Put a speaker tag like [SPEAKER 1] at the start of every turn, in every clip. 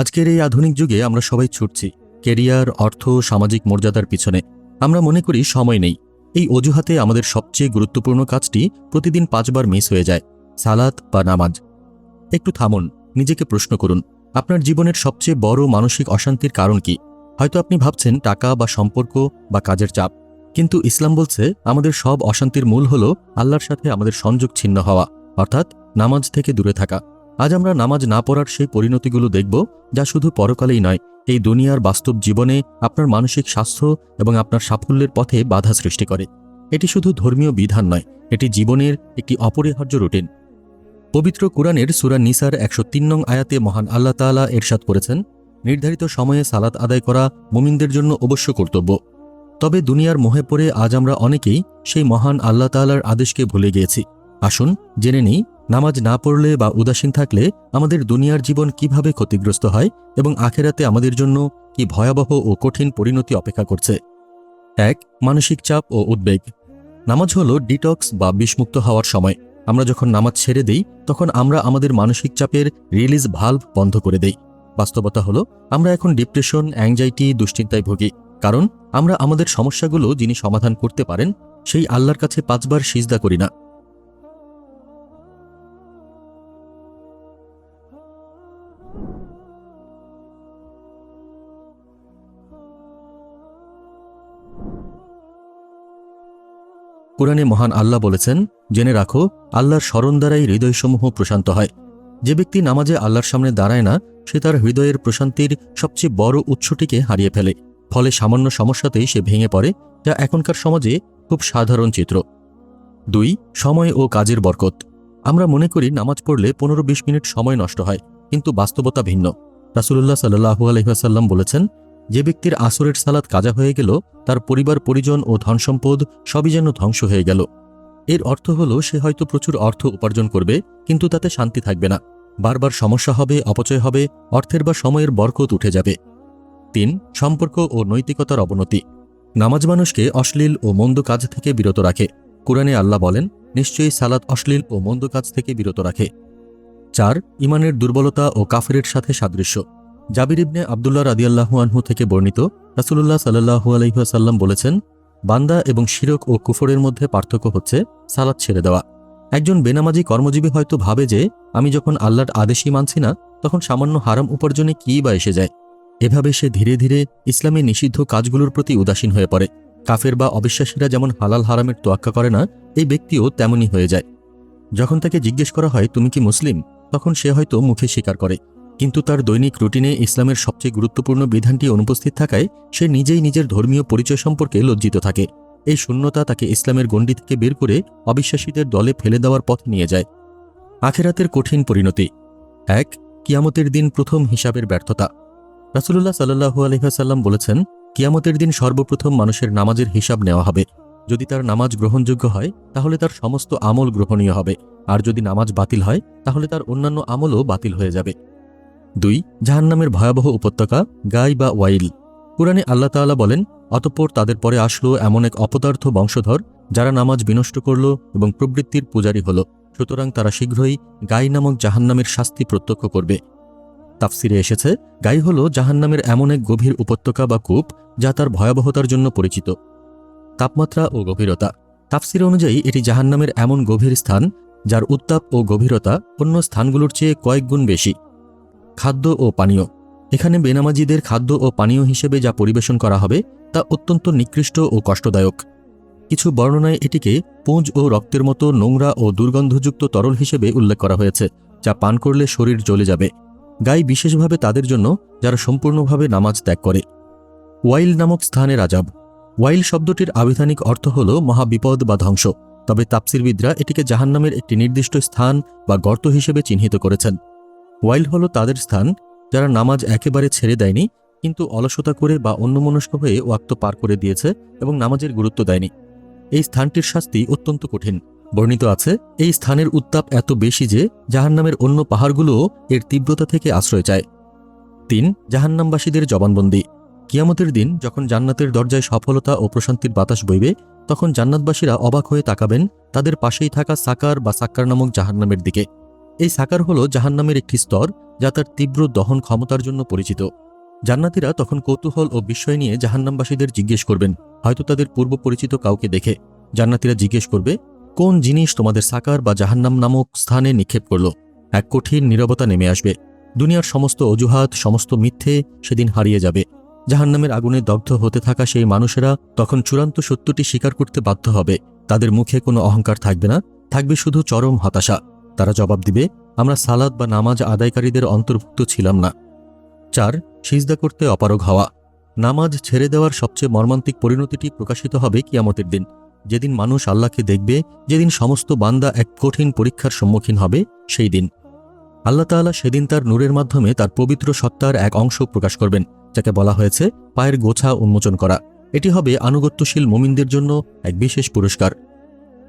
[SPEAKER 1] আজকের এই আধুনিক যুগে আমরা সবাই ছুটছি, কেরিয়ার, অর্থ, সামাজিক মর্যাদার পিছনে। আমরা মনে করি সময় নেই। এই অজুহাতে আমাদের সবচেয়ে গুরুত্বপূর্ণ কাজটি প্রতিদিন পাঁচবার মিস হয়ে যায়, সালাত বা নামাজ। একটু থামুন, নিজেকে প্রশ্ন করুন, আপনার জীবনের সবচেয়ে বড় মানসিক অশান্তির কারণ কি? হয়তো আপনি ভাবছেন টাকা বা সম্পর্ক বা কাজের চাপ, কিন্তু ইসলাম বলছে আমাদের সব অশান্তির মূল হল আল্লাহর সাথে আমাদের সংযোগ ছিন্ন হওয়া, অর্থাৎ নামাজ থেকে দূরে থাকা। আজ আমরা নামাজ না পড়ার সেই পরিণতিগুলো দেখব যা শুধু পরকালেই নয়, এই দুনিয়ার বাস্তব জীবনে আপনার মানসিক স্বাস্থ্য এবং আপনার সাফল্যের পথে বাধা সৃষ্টি করে। এটি শুধু ধর্মীয় বিধান নয়, এটি জীবনের একটি অপরিহার্য রুটিন। পবিত্র কোরআনের সুরা নিসার একশো তিন নং আয়াতে মহান আল্লাহ তাআলা এরশাদ করেছেন, নির্ধারিত সময়ে সালাত আদায় করা মুমিনদের জন্য অবশ্য কর্তব্য। তবে দুনিয়ার মোহে পড়ে আজ আমরা অনেকেই সেই মহান আল্লাহ তাআলার আদেশকে ভুলে গিয়েছি। আসুন, জেনে নিই নামাজ না পড়লে বা উদাসীন থাকলে আমাদের দুনিয়ার জীবন কীভাবে ক্ষতিগ্রস্ত হয় এবং আখেরাতে আমাদের জন্য কি ভয়াবহ ও কঠিন পরিণতি অপেক্ষা করছে? এক, মানসিক চাপ ও উদ্বেগ। নামাজ হল ডিটক্স বা বিষমুক্ত হওয়ার সময়। আমরা যখন নামাজ ছেড়ে দেই, তখন আমরা আমাদের মানসিক চাপের রিলিজ ভাল্ব বন্ধ করে দেই। বাস্তবতা হলো, আমরা এখন ডিপ্রেশন, অ্যাংজাইটি, দুশ্চিন্তায় ভুগি। কারণ, আমরা আমাদের সমস্যাগুলো যিনি সমাধান করতে পারেন, সেই আল্লাহর কাছে পাঁচবার সিজদা করি না। কোরআনে মহান আল্লাহ বলেছেন, জেনে রাখো, আল্লাহর স্মরণ দ্বারাই হৃদয়সমূহ প্রশান্ত হয়। যে ব্যক্তি নামাজে আল্লাহর সামনে দাঁড়ায় না, সে তার হৃদয়ের প্রশান্তির সবচেয়ে বড় উৎসটিকে হারিয়ে ফেলে। ফলে সামান্য সমস্যাতেই সে ভেঙে পড়ে, যা এখনকার সমাজে খুব সাধারণ চিত্র। দুই, সময় ও কাজের বরকত। আমরা মনে করি নামাজ পড়লে পনেরো বিশ মিনিট সময় নষ্ট হয়, কিন্তু বাস্তবতা ভিন্ন। রাসুলুল্লাহ সাল্লাহু আলহিহাসাল্লাম বলেছেন যে ব্যক্তির আসরের সালাত কাজা হয়ে গেল, তার পরিবার, পরিজন ও ধনসম্পদ সবই যেন ধ্বংস হয়ে গেল। এর অর্থ হল, সে হয়তো প্রচুর অর্থ উপার্জন করবে, কিন্তু তাতে শান্তি থাকবে না। বারবার সমস্যা হবে, অপচয় হবে, অর্থের বা সময়ের বরকত উঠে যাবে। তিন, সম্পর্ক ও নৈতিকতার অবনতি। নামাজ মানুষকে অশ্লীল ও মন্দ কাজ থেকে বিরত রাখে। কোরআনে আল্লাহ বলেন, নিশ্চয়ই সালাত অশ্লীল ও মন্দ কাজ থেকে বিরত রাখে। চার, ইমানের দুর্বলতা ও কাফেরের সাথে সাদৃশ্য। জাবির ইবনে আবদুল্লাহ রাদিয়াল্লাহু আনহু থেকে বর্ণিত রাসুলুল্লাহ সাল্লাহু আলহিহাসাল্লাম বলেছেন, বান্দা এবং শিরক ও কুফরের মধ্যে পার্থক্য হচ্ছে সালাদ ছেড়ে দেওয়া। একজন বেনামাজি কর্মজীবী হয়তো ভাবে যে, আমি যখন আল্লাহর আদেশই মানছি না, তখন সামান্য হারাম উপার্জনে কী বা এসে যায়? এভাবে সে ধীরে ধীরে ইসলামে নিষিদ্ধ কাজগুলোর প্রতি উদাসীন হয়ে পড়ে। কাফের বা অবিশ্বাসীরা যেমন হালাল হারামের তোয়াক্কা করে না, এই ব্যক্তিও তেমনই হয়ে যায়। যখন তাকে জিজ্ঞেস করা হয়, তুমি কি মুসলিম? তখন সে হয়তো মুখে স্বীকার করে। কিন্তু তার দৈনিক রুটিনে ইসলামের সবচেয়ে গুরুত্বপূর্ণ বিধানটি অনুপস্থিত থাকায় সে নিজেই নিজের ধর্মীয় পরিচয় সম্পর্কে লজ্জিত থাকে। এই শূন্যতা তাকে ইসলামের গণ্ডি থেকে বের করে অবিশ্বাসীদের দলে ফেলে দেওয়ার পথ নিয়ে যায়। আখেরাতের কঠিন পরিণতি। এক, কিয়ামতের দিন প্রথম হিসাবের ব্যর্থতা। রাসুল্লাহ সাল্লাহু আলহিহাসাল্লাম বলেছেন, কিয়ামতের দিন সর্বপ্রথম মানুষের নামাজের হিসাব নেওয়া হবে। যদি তার নামাজ গ্রহণযোগ্য হয়, তাহলে তার সমস্ত আমল গ্রহণীয় হবে। আর যদি নামাজ বাতিল হয়, তাহলে তার অন্যান্য আমলও বাতিল হয়ে যাবে। দুই, জাহান্নামের ভয়াবহ উপত্যকা গাই বা ওয়াইল। কোরআনে আল্লাহ তাআলা বলেন, অতঃপর তাদের পরে আসলো এমন এক অপদার্থ বংশধর, যারা নামাজ বিনষ্ট করল এবং প্রবৃত্তির পূজারী হল। সুতরাং তারা শীঘ্রই গাই নামক জাহান্নামের শাস্তি প্রত্যক্ষ করবে। তাফসিরে এসেছে, গাই হল জাহান্নামের এমন এক গভীর উপত্যকা বা কূপ, যা তার ভয়াবহতার জন্য পরিচিত। তাপমাত্রা ও গভীরতা। তাফসির অনুযায়ী এটি জাহান্নামের এমন গভীর স্থান, যার উত্তাপ ও গভীরতা অন্য স্থানগুলোর চেয়ে কয়েক গুণ বেশি। খাদ্য ও পানীয়। এখানে বেনামাজিদের খাদ্য ও পানীয় হিসেবে যা পরিবেশন করা হবে, তা অত্যন্ত নিকৃষ্ট ও কষ্টদায়ক। কিছু বর্ণনায় এটিকে পুঁজ ও রক্তের মতো নোংরা ও দুর্গন্ধযুক্ত তরল হিসেবে উল্লেখ করা হয়েছে, যা পান করলে শরীর জ্বলে যাবে। গাই বিশেষভাবে তাদের জন্য, যারা সম্পূর্ণভাবে নামাজ ত্যাগ করে। ওয়াইল নামক স্থানে রাজাব। ওয়াইল শব্দটির আবিধানিক অর্থ হল মহাবিপদ বা ধ্বংস, তবে তাপসিরবিদরা এটিকে জাহান্নামের একটি নির্দিষ্ট স্থান বা গর্ত হিসেবে চিহ্নিত করেছেন। ওয়াইল হল তাদের স্থান যারা নামাজ একেবারে ছেড়ে দেয়নি, কিন্তু অলসতা করে বা অন্যমনস্ক হয়ে ওয়াক্ত পার করে দিয়েছে এবং নামাজের গুরুত্ব দেয়নি। এই স্থানটির শাস্তি অত্যন্ত কঠিন। বর্ণিত আছে, এই স্থানের উত্তাপ এত বেশি যে জাহান্নামের অন্য পাহাড়গুলোও এর তীব্রতা থেকে আশ্রয় চায়। তিন, জাহান্নামবাসীদের জবানবন্দি। কিয়ামতের দিন যখন জান্নাতের দরজায় সফলতা ও প্রশান্তির বাতাস বইবে, তখন জান্নাতবাসীরা অবাক হয়ে তাকাবেন তাদের পাশেই থাকা সাকার বা সাক্কার নামক জাহান্নামের দিকে। এই সাকার হল জাহান্নামের একটি স্তর, যা তার তীব্র দহন ক্ষমতার জন্য পরিচিত। জান্নাতিরা তখন কৌতূহল ও বিস্ময় নিয়ে জাহান্নামবাসীদের জিজ্ঞেস করবেন, হয়তো তাদের পূর্ব পরিচিত কাউকে দেখে। জান্নাতিরা জিজ্ঞেস করবে, কোন জিনিস তোমাদের সাকার বা জাহান্নাম নামক স্থানে নিক্ষেপ করল? এক কঠিন নীরবতা নেমে আসবে। দুনিয়ার সমস্ত অজুহাত, সমস্ত মিথ্যে সেদিন হারিয়ে যাবে। জাহান্নামের আগুনে দগ্ধ হতে থাকা সেই মানুষেরা তখন চূড়ান্ত সত্যটি স্বীকার করতে বাধ্য হবে। তাদের মুখে কোনো অহংকার থাকবে না, থাকবে শুধু চরম হতাশা। তারা জবাব দিবে, আমরা সালাদ বা নামাজ আদায়কারীদের অন্তর্ভুক্ত ছিলাম না। চার, সিজদা করতে অপারগ হওয়া। নামাজ ছেড়ে দেওয়ার সবচেয়ে মর্মান্তিক পরিণতিটি প্রকাশিত হবে কিয়ামতের দিন। যেদিন মানুষ আল্লাহকে দেখবে, যেদিন সমস্ত বান্দা এক কঠিন পরীক্ষার সম্মুখীন হবে, সেই দিন। আল্লাহ তাআলা সেদিন তার নূরের মাধ্যমে তার পবিত্র সত্তার এক অংশ প্রকাশ করবেন, যাকে বলা হয়েছে পায়ের গোছা উন্মোচন করা। এটি হবে আনুগত্যশীল মোমিনদের জন্য এক বিশেষ পুরস্কার।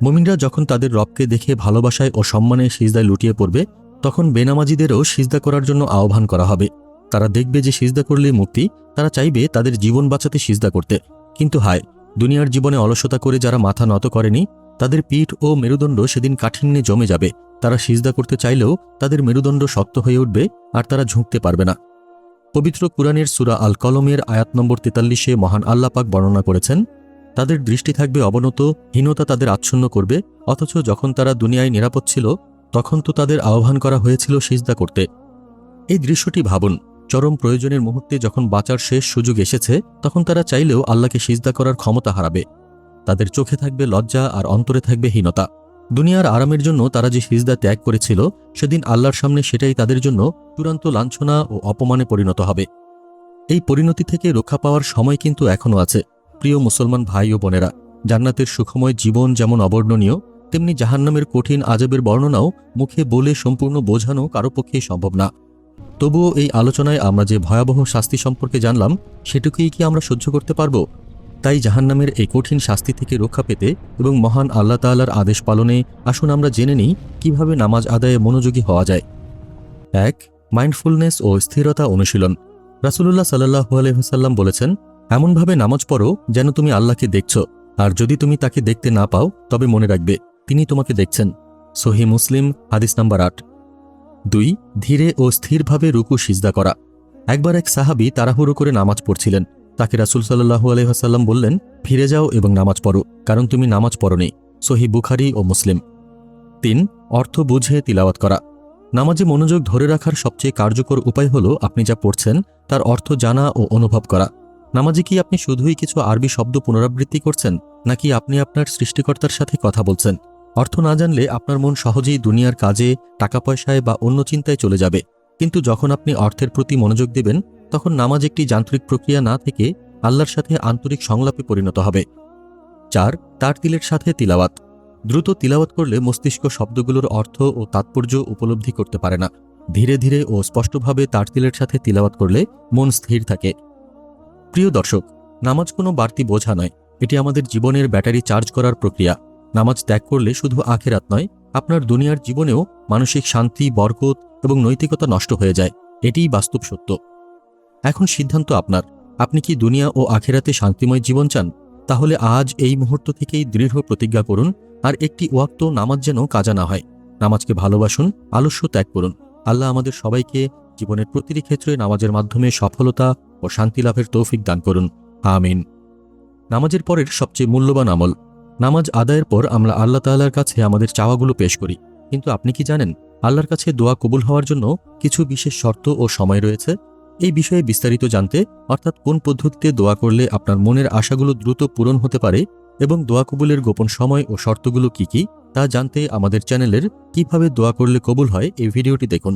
[SPEAKER 1] মুমিনরা যখন তাদের রবকে দেখে ভালোবাসায় ও সম্মানে সিজদায় লুটিয়ে পড়বে, তখন বেনামাজিদেরও সিজদা করার জন্য আহ্বান করা হবে। তারা দেখবে যে সিজদা করলে মুক্তি, তারা চাইবে তাদের জীবন বাঁচাতে সিজদা করতে। কিন্তু হায়, দুনিয়ার জীবনে অলসতা করে যারা মাথা নত করেনি, তাদের পিঠ ও মেরুদণ্ড সেদিন কাঠিন্যে জমে যাবে। তারা সিজদা করতে চাইলেও তাদের মেরুদণ্ড শক্ত হয়ে উঠবে আর তারা ঝুঁকতে পারবে না। পবিত্র কুরআনের সুরা আল কলমের আয়াত নম্বর তেতাল্লিশে মহান আল্লাপাক বর্ণনা করেছেন তাদের দৃষ্টি থাকবে অবনত, হীনতা তাদের আচ্ছন্ন করবে, অথচ যখন তারা দুনিয়ায় নিরাপদ ছিল, তখন তো তাদের আহ্বান করা হয়েছিল সিজদা করতে। এই দৃশ্যটি ভাবুন, চরম প্রয়োজনের মুহূর্তে যখন বাঁচার শেষ সুযোগ এসেছে, তখন তারা চাইলেও আল্লাহকে সিজদা করার ক্ষমতা হারাবে। তাদের চোখে থাকবে লজ্জা আর অন্তরে থাকবে হীনতা। দুনিয়ার আরামের জন্য তারা যে সিজদা ত্যাগ করেছিল, সেদিন আল্লাহর সামনে সেটাই তাদের জন্য চূড়ান্ত লাঞ্ছনা ও অপমানে পরিণত হবে। এই পরিণতি থেকে রক্ষা পাওয়ার সময় কিন্তু এখনও আছে। প্রিয় মুসলমান ভাই ও বোনেরা, জান্নাতের সুখময় জীবন যেমন অবর্ণনীয়, তেমনি জাহান্নামের কঠিন আজবের বর্ণনাও মুখে বলে সম্পূর্ণ বোঝানো কারও পক্ষেই সম্ভব না। তবুও এই আলোচনায় আমরা যে ভয়াবহ শাস্তি সম্পর্কে জানলাম, সেটুকুই কি আমরা সহ্য করতে পারব? তাই জাহান্নামের এই কঠিন শাস্তি থেকে রক্ষা পেতে এবং মহান আল্লাহ তাআলার আদেশ পালনে আসুন আমরা জেনে নিই কীভাবে নামাজ আদায়ে মনোযোগী হওয়া যায়। এক, মাইন্ডফুলনেস ও স্থিরতা অনুশীলন। রাসুলুল্লাহ সাল্লাহু আলহিহাল্লাম বলেছেন এমনভাবে নামাজ পড়ো যেন তুমি আল্লাহকে দেখছ, আর যদি তুমি তাকে দেখতে না পাও, তবে মনে রাখবে, তিনি তোমাকে দেখছেন। সহি মুসলিম, হাদিস নাম্বার আট। দুই, ধীরে ও স্থিরভাবে রুকু, সিজদা করা। একবার এক সাহাবি তাড়াহুড়ো করে নামাজ পড়ছিলেন। তাকে রাসুল সাল্লাহু আলহাসাল্লাম বললেন, ফিরে যাও এবং নামাজ পড়ো, কারণ তুমি নামাজ পড়নি। সহি বুখারি ও মুসলিম। তিন, অর্থ বুঝে তিলাওয়াত করা। নামাজে মনোযোগ ধরে রাখার সবচেয়ে কার্যকর উপায় হল আপনি যা পড়ছেন, তার অর্থ জানা ও অনুভব করা। নামাজে কি আপনি শুধুই কিছু আরবি শব্দ পুনরাবৃত্তি করছেন, নাকি আপনি আপনার সৃষ্টিকর্তার সাথে কথা বলছেন? অর্থ না জানলে আপনার মন সহজেই দুনিয়ার কাজে টাকা পয়সায় বা অন্য চিন্তায় চলে যাবে। কিন্তু যখন আপনি অর্থের প্রতি মনোযোগ দেবেন, তখন নামাজ একটি যান্ত্রিক প্রক্রিয়া না থেকে আল্লাহর সাথে আন্তরিক সংলাপে পরিণত হবে। চার, তার তিলের সাথে তিলাওয়াত। দ্রুত তিলাওয়াত করলে মস্তিষ্ক শব্দগুলোর অর্থ ও তাৎপর্য উপলব্ধি করতে পারে না। ধীরে ধীরে ও স্পষ্টভাবে তার তিলের সাথে তিলাওয়াত করলে মন স্থির থাকে। প্রিয় দর্শক, নামাজ কোনো বাড়তি বোঝা নয়। এটি আমাদের জীবনের ব্যাটারি চার্জ করার প্রক্রিয়া। নামাজ ত্যাগ করলে শুধু আখেরাত নয়, আপনার দুনিয়ার জীবনেও মানসিক শান্তি, বরকত এবং নৈতিকতা নষ্ট হয়ে যায়। এটিই বাস্তব সত্য। এখন সিদ্ধান্ত আপনার। আপনি কি দুনিয়া ও আখেরাতে শান্তিময় জীবন চান? তাহলে আজ এই মুহূর্ত থেকেই দৃঢ় প্রতিজ্ঞা করুন আর একটি ওয়াক্ত নামাজ যেন কাজা না হয়। নামাজকে ভালোবাসুন, আলস্য ত্যাগ করুন। আল্লাহ আমাদের সবাইকে জীবনের প্রতিটি ক্ষেত্রে নামাজের মাধ্যমে সফলতা ও শান্তি লাভের তৌফিক দান করুন। আমিন। নামাজের পরের সবচেয়ে মূল্যবান আমল। নামাজ আদায়ের পর আমরা আল্লাহ তাল্লার কাছে আমাদের চাওয়াগুলো পেশ করি। কিন্তু আপনি কি জানেন, আল্লাহর কাছে দোয়া কবুল হওয়ার জন্য কিছু বিশেষ শর্ত ও সময় রয়েছে? এই বিষয়ে বিস্তারিত জানতে অর্থাৎ কোন পদ্ধতিতে দোয়া করলে আপনার মনের আশাগুলো দ্রুত পূরণ হতে পারে এবং দোয়া কবুলের গোপন সময় ও শর্তগুলো কি কি, তা জানতে আমাদের চ্যানেলের কীভাবে দোয়া করলে কবুল হয় এই ভিডিওটি দেখুন।